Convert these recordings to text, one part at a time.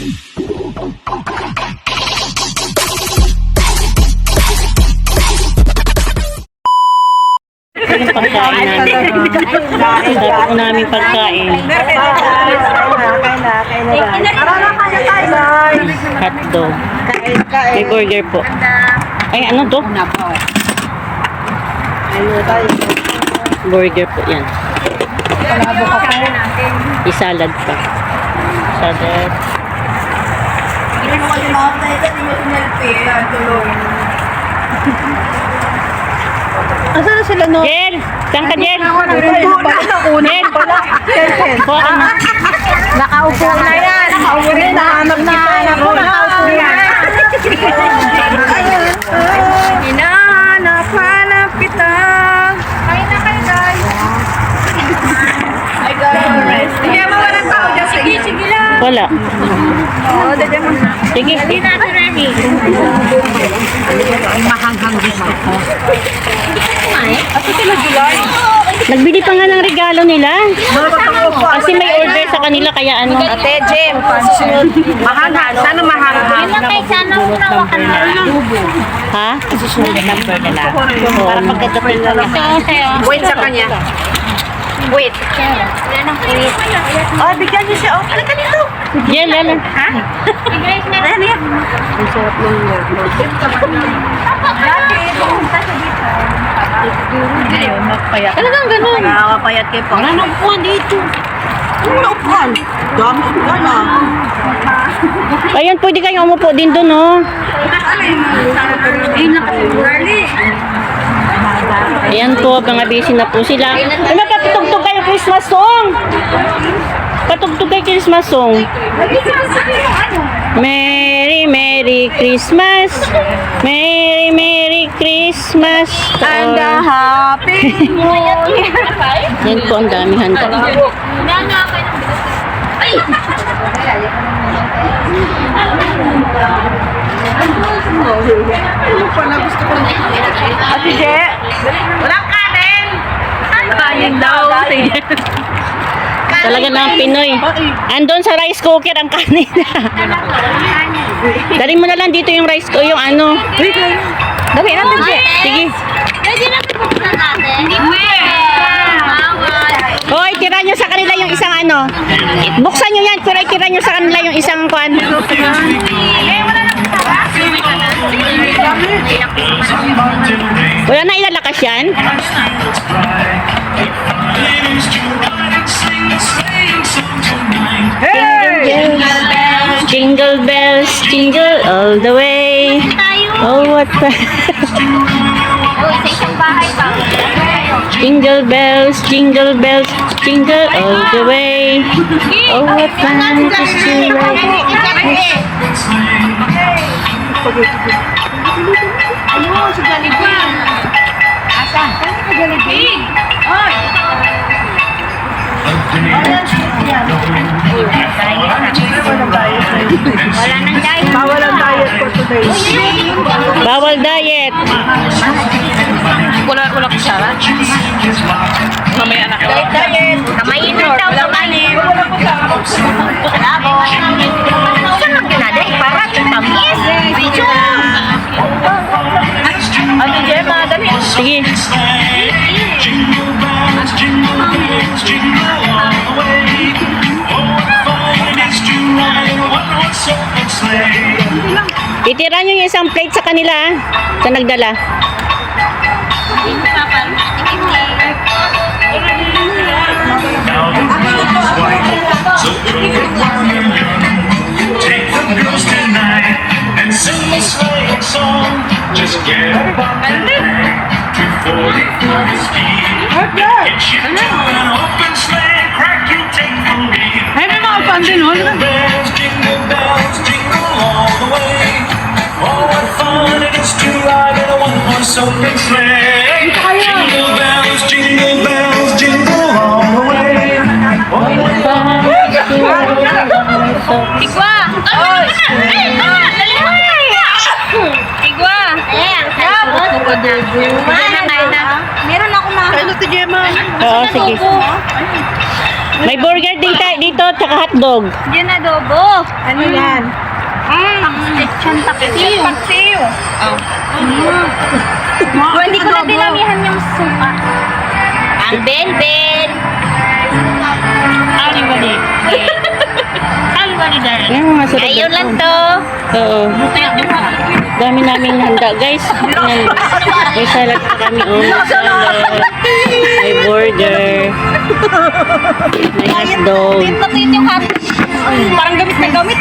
Pagkain namin. Dami po namin pagkain. Hotdog. May burger po. Ay, ano to? Burger po yan. Isalad pa. Salad. Asa na sila no? Jel! Saan ka, Jel? Jel! Kuha ka na. Nakaupo na yan. Nakaupo na. Nahanap na. Sige. Hindi natin ready. Ay, mahanghang din ako. Asa sila July? Nagbili pa nga ng regalo nila. Kasi may order sa kanila kaya ano. Ate, Jem. Mahanghang. Sana mahanghang. Yun lang kay sana mo nawakan na. Ha? number nila. Para pagkadating na lang. Wait sa kanya. Wait. Yan ang wait. Oh, bigyan niyo siya. Oh, ano ka dito? Jel, ano? Ha? Na. Ano yan? Ang sarap ng Bakit? Pumunta siya dito. Ngayon, magpayat. Talagang ganun. Nakakapayat kayo po. Wala nang upuan dito. Ano upuan? Dami upuan ah. Ayun, pwede kayong umupo din doon, oh. Ayan po, mga busy na po sila. Ay, magkatugtog kayo Christmas song! Christmas song. Merry, Merry Christmas! Merry, Merry Christmas! And a happy new year. Yan po ang damihan ko. Ate Je, walang kanin. Kanin daw. Talaga ng Pinoy. Andon sa rice cooker ang kanin. Dalhin mo na lang dito yung rice ko, yung ano. Dami natin, Je. Sige. Pwede na pupunta natin. Hindi pwede. Hoy, tira nyo sa kanila yung isang ano. Buksan nyo yan, tira, tira nyo sa kanila yung isang kwan. Wala na ilalakas yan? Jingle bells, jingle all the way. Oh, what the... Sa. Jingle bells, jingle bells, jingle all the way. Oh, what fun it is to. Ayun, si Jollibee. Asa? Ka Jollibee? Oy. Wala nang dahil. Bawal ang diet for today. Bawal diet. Wala, wala kutsara. Mamaya anak. Diet, diet. Kamayin mo daw. Kamayin. Labo. Saan ang ginada? Para tamis. Video. Ate Gemma, dali. Sige. Itira nyo yung isang plate sa kanila, ah, sa nagdala. Just get up on the deck to 40 speed. Get you to an open sleigh, crack you take the lead. Ay, may mga pandin, oh. Jingle bells, jingle bells, jingle all the way. Oh, what fun it is to ride in a one-horse open sleigh. Jingle bells, jingle bells, jingle all the way. Oh, what fun it is to ride in a na, kain na. Meron ako mga... Ano, Ate Gemma? Oo, sige. May burger dito, dito tsaka hotdog. Yan adobo. Ano yan? Ang lechon paksiw. Paksiw. Oh. Hindi ko na dinamihan yung suka. Ang bel-bel. Ano ba di Yan, masarap Ngayon ito. lang to. Oo. Dami naming handa, guys. May salad pa kami. Oh, salad. May burger. May hotdog. Yung. Parang gamit na gamit.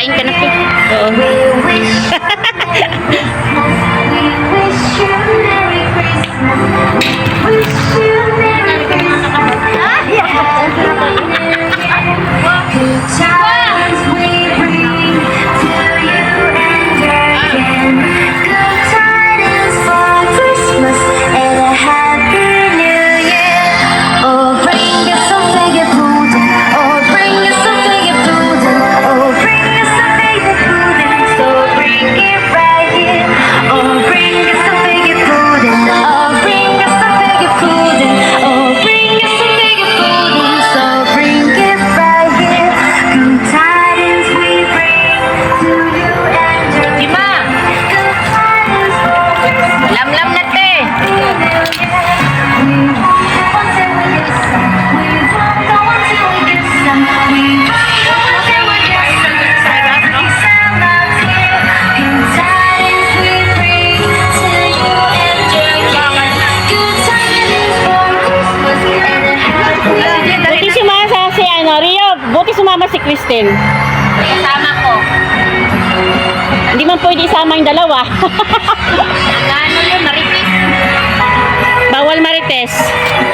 Kain ka na po. Christine. Kasama ko. Hindi man pwede isama yung dalawa. Ano yun, maritis. Bawal marites.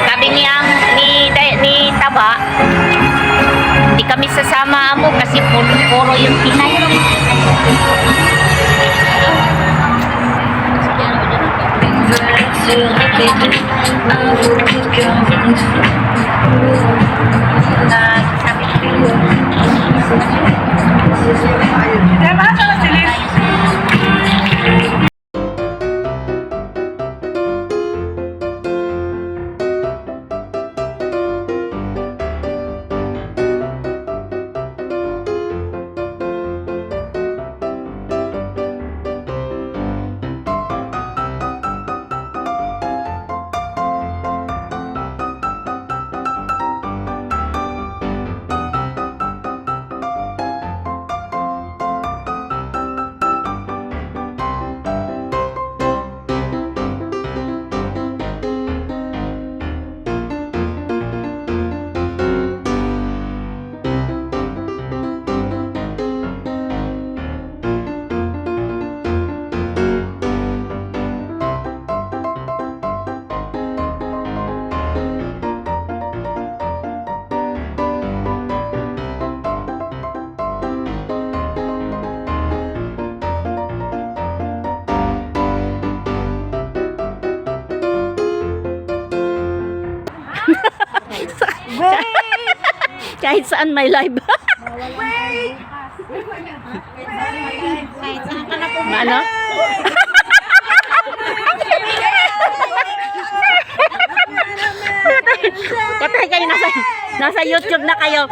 Sabi niya ni, ni Taba, hindi kami sasama mo kasi puro, puro yung Pinay. Ah, sabi ko, Kahit saan may live. ano? Patay kayo nasa nasa YouTube na kayo.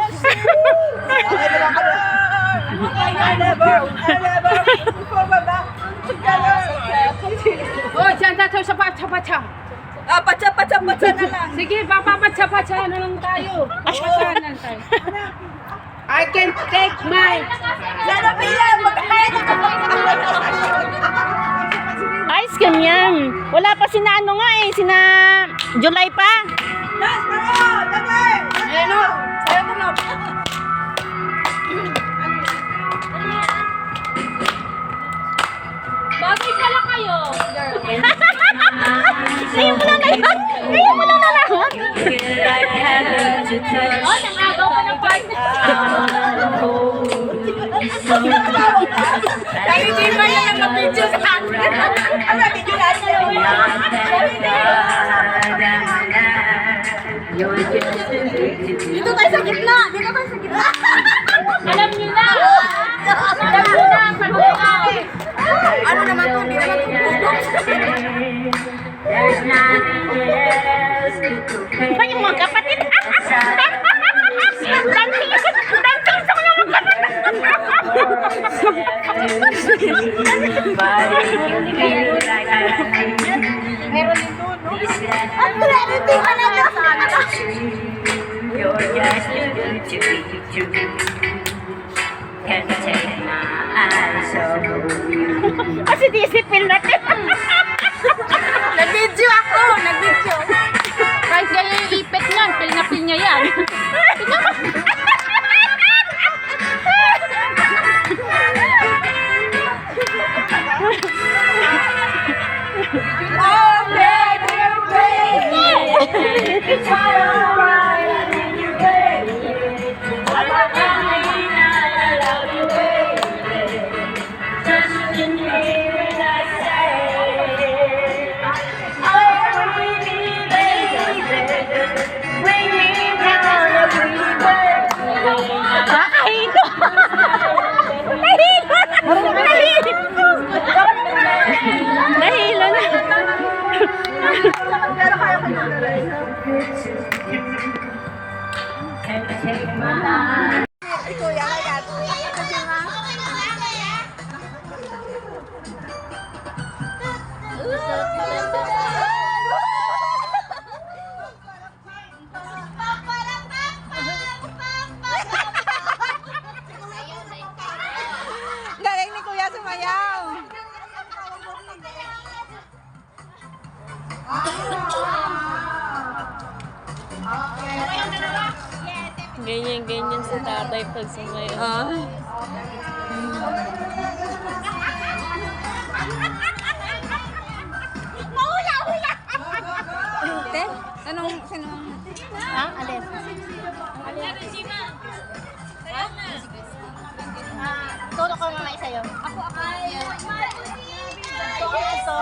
Oh, dyan tayo sa pacha-pacha. Ah, pacha, pacha, pacha na lang. Sige, papapacha-pacha na lang tayo. Pacha na lang tayo. I can take my... Sana pila, magkakain na Ice cream yan. Wala pa sina ano nga eh, sina July pa. Nas, pero, dami! Ano? Sayo ko na. Bagay pala kayo. Ngayon mo lang na Kaya hindi ba yan ang mapidyo sa akin? Ang mapidyo na Dito tayo sa gitna! Dito tayo sa gitna! Ang reality ka na You're just too good to be true. Can't take my eyes off you. Kasi discipline natin. Nag-video ako! Nag-video! Kahit gaya yung ipit niyan, pil na pil niya yan. Ganyan-ganyan si tatay pag sumayo. Te, anong, sino? Ha? Alin? Todo ko mamay sa'yo. Ako, ako. Ito, ito.